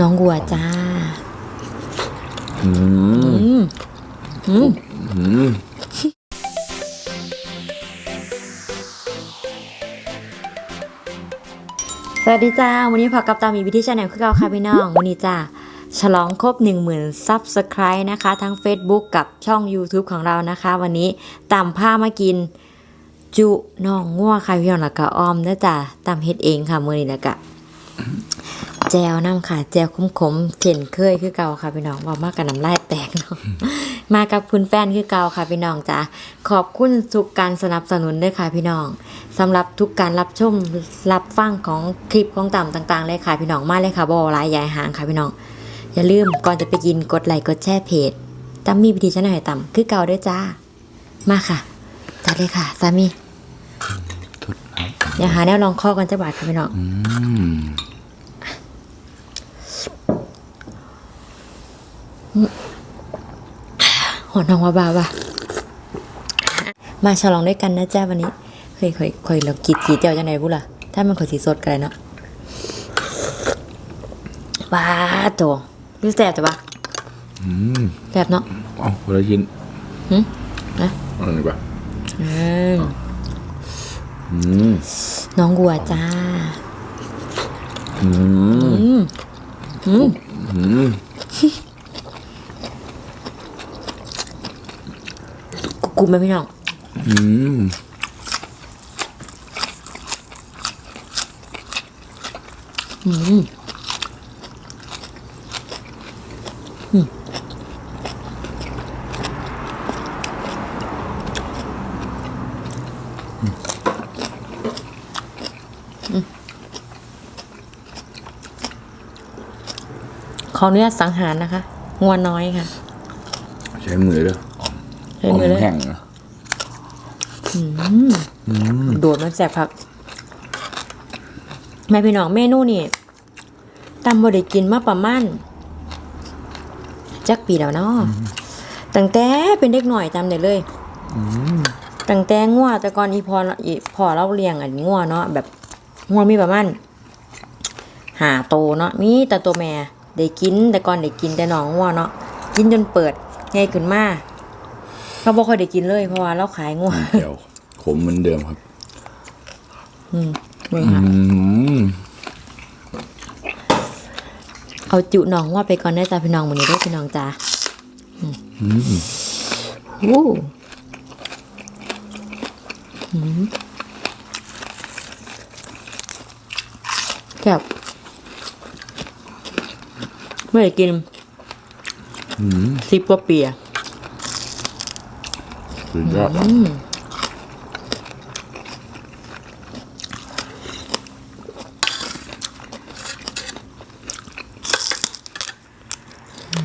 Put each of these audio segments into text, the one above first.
น้องวัวจ้าสวัสดีจ้า วันนี้พอกับตามีวิธีชาแนลคือเก่าค่ะพี่น้อง วันนี้จ้าฉลองครบ 10,000 Subscribe นะคะ ทั้ง Facebook กับช่อง YouTube ของเรานะคะ วันนี้ตามผ้ามากิน จุน้องงัวค่ะพี่น้องล้วก็อ้อมเด้อจ้าตามเฮ็ดเองค่ะ มือนี้ล้วก็ แจวน้ำค่ะ แจวขมๆเช่นเคยคือเก่าค่ะพี่น้องว่ามากกับน้ำลายแตกเนาะมากับคุณแฟนคือเก่าค่ะพี่น้องจ้าขอบคุณทุกการสนับสนุนด้วยค่ะพี่น้องสำหรับทุกการรับชมรับฟังของคลิปของต่ำต่าง ๆ เลยค่ะพี่น้องมาเลยค่ะบอลายยายหางค่ะพี่น้อง อย่าลืมก่อนจะไปกินกดไลค์กดแชร์เพจตั้มมีวิธีชนะให้ต่ำคือเก่าด้วยจ้า มาค่ะจัดเลยค่ะสามีทุดครับอย่าหาแนวลองข้อกันจะบาดค่ะพี่น้อง อืม หอนทองว่าบาว่ะมาฉลองด้วยกันนะจ้าวันนี้เคยเคยเคยเรากิดกีเจียวจังไหนบุล่ะ ถ้ามันขอยสีสดกันเลยเนาะว้าโตรู้แสบจ้ะปะอืมแสบเนาะเอาคนละชิ้นหึนะเอะไรปะอืมอืมน้องวัวจ้า อืม อืม อืม อืม กุกุมไหมพี่น้องอืมอืมอืมขออนุญาตสังหารนะคะงัวน้อยค่ะ ใช้มือเลย ใช้มือเลยแห้งนะโดดมันแสบครับแม่พี่น้องเมนูนี่ตำบ่ได้กินมาประมาณจักปีแล้วเนาะตั้งแต่เป็นเด็กหน่อยจำได้เลยตั้งแต่งัวแต่ก่อนอีพออีพอเราเลี้ยงอันงัวเนาะแบบงัวมีประมาณหาโตเนาะมีแต่ตัวแม่ได้กินแต่ก่อนได้กินแต่น้องงัวเนาะกินจนเปิดไงขึ้นมา เราบ่ค่อยได้กินเลยเพราะว่าเราขายงัวเดี๋ยวขมเหมือนเดิมครับ อืมเบิ่งค่ะ อืมเอาจุหนองว่าไปก่อนได้จ้าพี่น้องวันนี้ด้วยพี่น้องจ้าอืมวู้อืมแซ่บไม่ได้กินอืมสิบกว่าปีอะ สุดยอด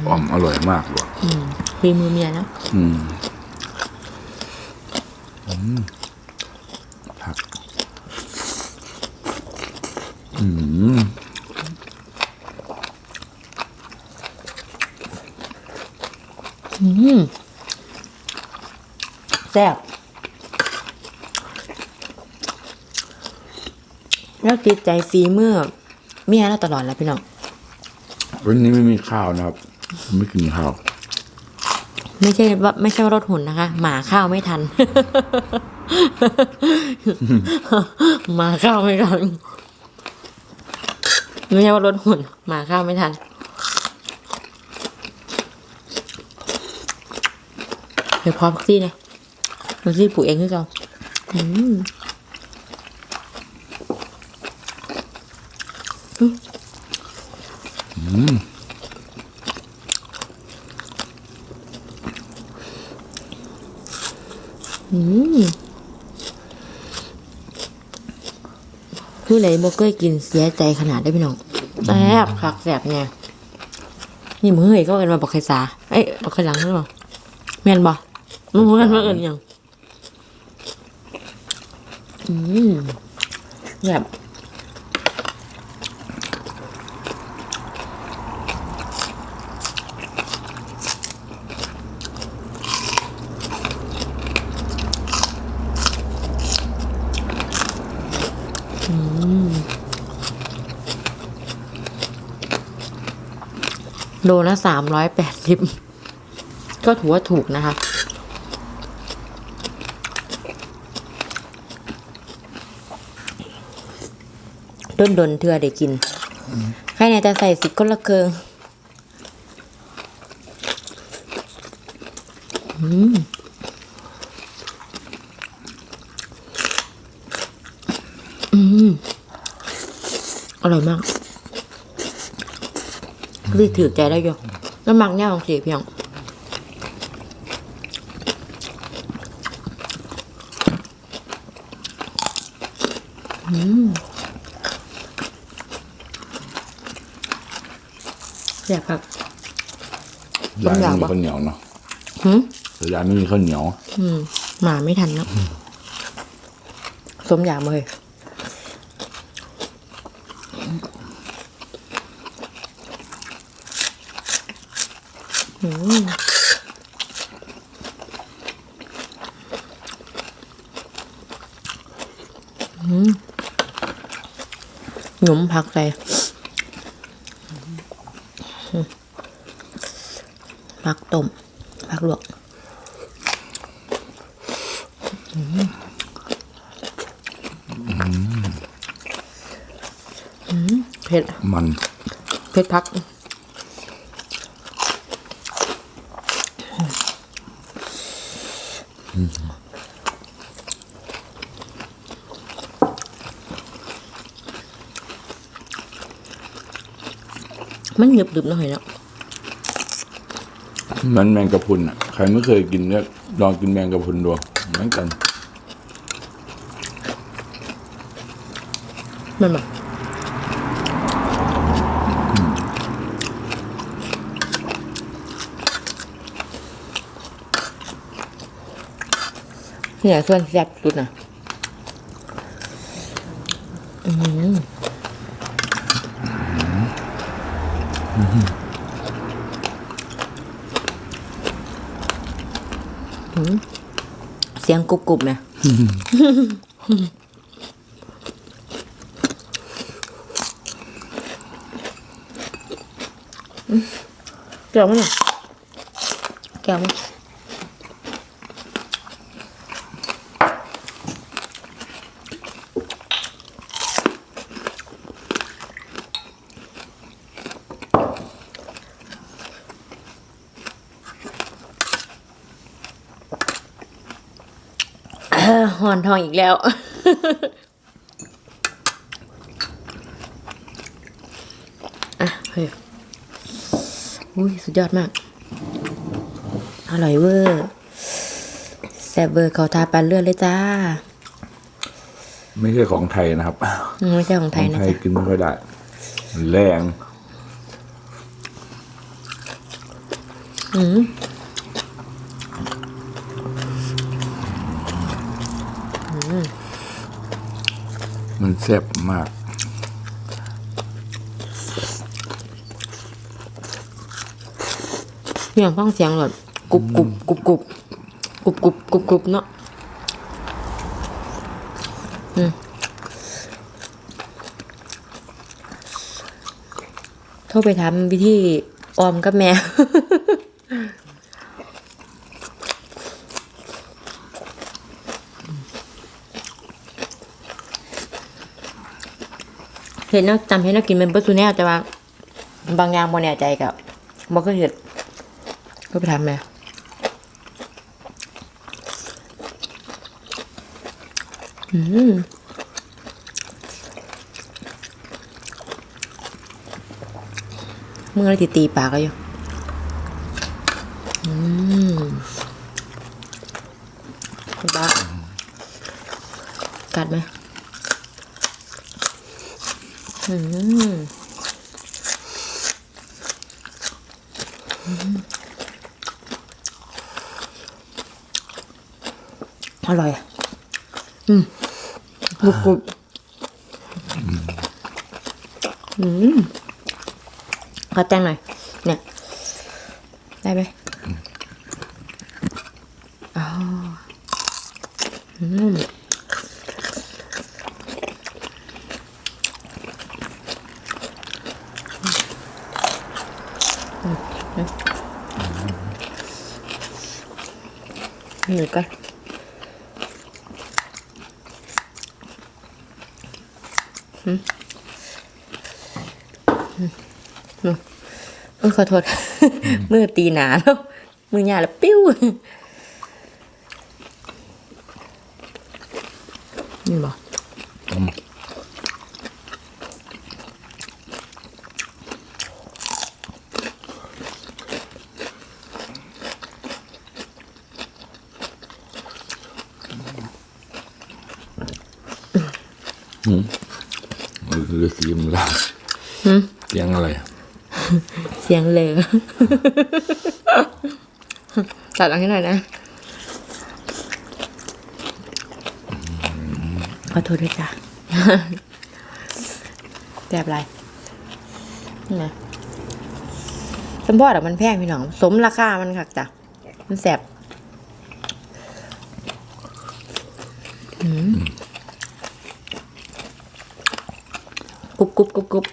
อ่อมอร่อยมากเลยฝีมือเมียนะอืมอืมผัก อืมอืม แซ่บแล้วติดใจฝีมือเมียเราตลอดแล้วพี่น้องวันนี้ไม่มีข้าวนะครับ ไม่กินข้าว ไม่ใช่ว่าไม่ใช่ว่ารถหุ่นนะคะ หมาข้าวไม่ทัน หมาข้าวไม่ทันไม่ใช่ว่ารถหุ่นหมาข้าวไม่ทันเดี๋ยวพอพักซี่เนี่ย พักซี่ปลูกเองคือเก่าอืมอืมคือไหนโมเคยกินเสียใจขนาดได้พี่น้องแซ่บคักแซ่บไงนี่มือเฮ้ยก็เอินมาบอกใครสาเอ้ยบอกใครหลังหรือเปล่าแม่นบ่มึงรู้กันว่าเอินยัง แบบโลละสามร้อยแปดสิบก็ถือว่าถูกนะคะ ด้นดนเทือได้กินใครเนี่ยจะใส่สิบคนละเคืองอืมอืมอร่อยมากรีถือใจได้อยู่แล้วมักย่าของสีเพียงแซ่บครับต้ร้ามนยำไม่มีปะข้าวเหนียวเนาะหืมแต่ร้านไม่มีข้าวเหนียว อืมหมาไม่ทันเนอะสมอยากมาเลยอืมอืมหยุมผักใส่อืมผัก ต้มผักลวกเผ็ด มันเผ็ดพัก มันหนึบดึบหน่อยเนาะ มันแมงกะพรุนอะ ใครไม่เคยกินเนี่ยลองกินแมงกะพรุนดูเหมือนกัน มันแบบเนี่ยส่วนแซ่บสุดนะอืมอื กรุบกรุบนะเกี่ยวมั้ยเนี่ยเกี่ยวมั้ อ้อหอนทองอีกแล้ว อะเฮ้ยอุ้ยสุดยอดมาก อร่อยเวอร์แซ่บเวอร์เขาทาปันเลือดเลยจ้า ไม่ใช่ของไทยนะครับอืมไม่ใช่ของขไทอยงนะไทยจ๊ะกินไม่ค่อยได้มันแรง อืม มันแซ่บมากเสียงฟังเสียงแบบกรุบกรุบกรุบกรุบกรุบกรุบกรุบกรุบเนาะอืมโทรไปทำวิธีออมกับแม่ เห็นนักจำเห็นนักกินเป็นเบอร์ซูแนลแต่ว่า บางอย่างบ่แน่ใจกับบ่เคยเห็นก็ไปทำแม่อืมมึงอะไรตีตีปากก็อยู่อืมบ้ากัดไหม อืมอร่อย อืมกรุบกรุบอืมขอแตงหน่อย เนี่ย ได้ไหม หนึ่งกันอืมอือขอโทษเมื่อตีหนาแล้วมือหยาแล้วปิ้วนี่บอก มันคือเสียงอะไรเสียงอะไร เสียงเหลอตัดเอันนี้หน่อยนะ ขอโทษด้วยจ้ะแบบไรนี่ไงสมพอดอะมันแพงพี่น้อง สมราคามันคักจ้ะ มันแสบอืมก รุบกรุบกรุบ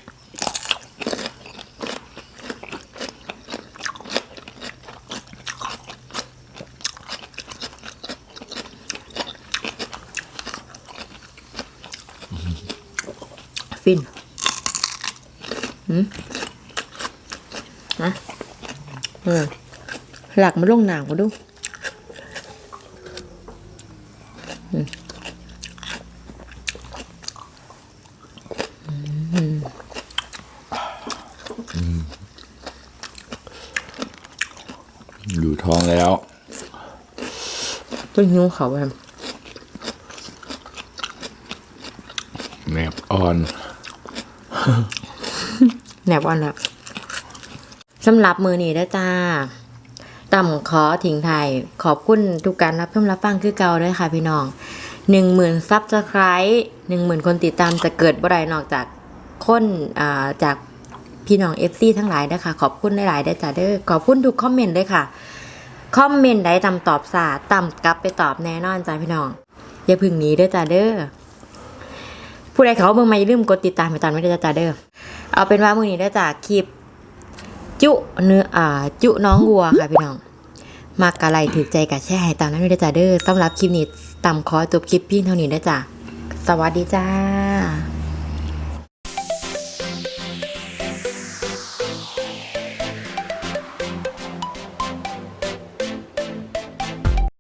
ฟินหืมนะเออหลักมาลงหนางมาดู อยู่ท้องแล้วต้นหิวเขาแบบแหนบอ่อนแหนบวันละสำหรับมือนี้ได้อจ้าต่ำขอทิ้งไทายขอบคุณทุกการรับชมรับฟังคือเก่าด้วยค่ะพี่น้องหนึ่งหมื่นซับสไครต์หนึ่งหมื่นคนติดตามจะเกิดบ่ได้นอกจากคนอ่าจากพี่น้องเอฟซีทั้งหลายนะคะขอบคุณหลายๆได้อจ้าเด้อขอบคุณทุกคอมเมนต์เลยค่ะ คอมเมนต์ใดตำตอบสาต่ำกลับไปตอบแน่นอนจ้าพี่น้อง อย่าพึ่งหนีเด้อจ้าเด้อผู้ใดเขาเบิ่งมาอย่าลืมกดติดตามไปตอนไม่ได้อจ้าเด้อเอาเป็นว่ามือนี้ได้อจากคลิป จุเนื้ออ่าจุน้องวัวค่ะพี่น้องมากกะไรถือใจกับแช่ให้ตามนั้นด้วยเด้อจ้าเด้อสำหรับคลิปนี้ต่ำขอจบคลิปพี่เท่านี้ได้อจ้าสวัสดีจ้า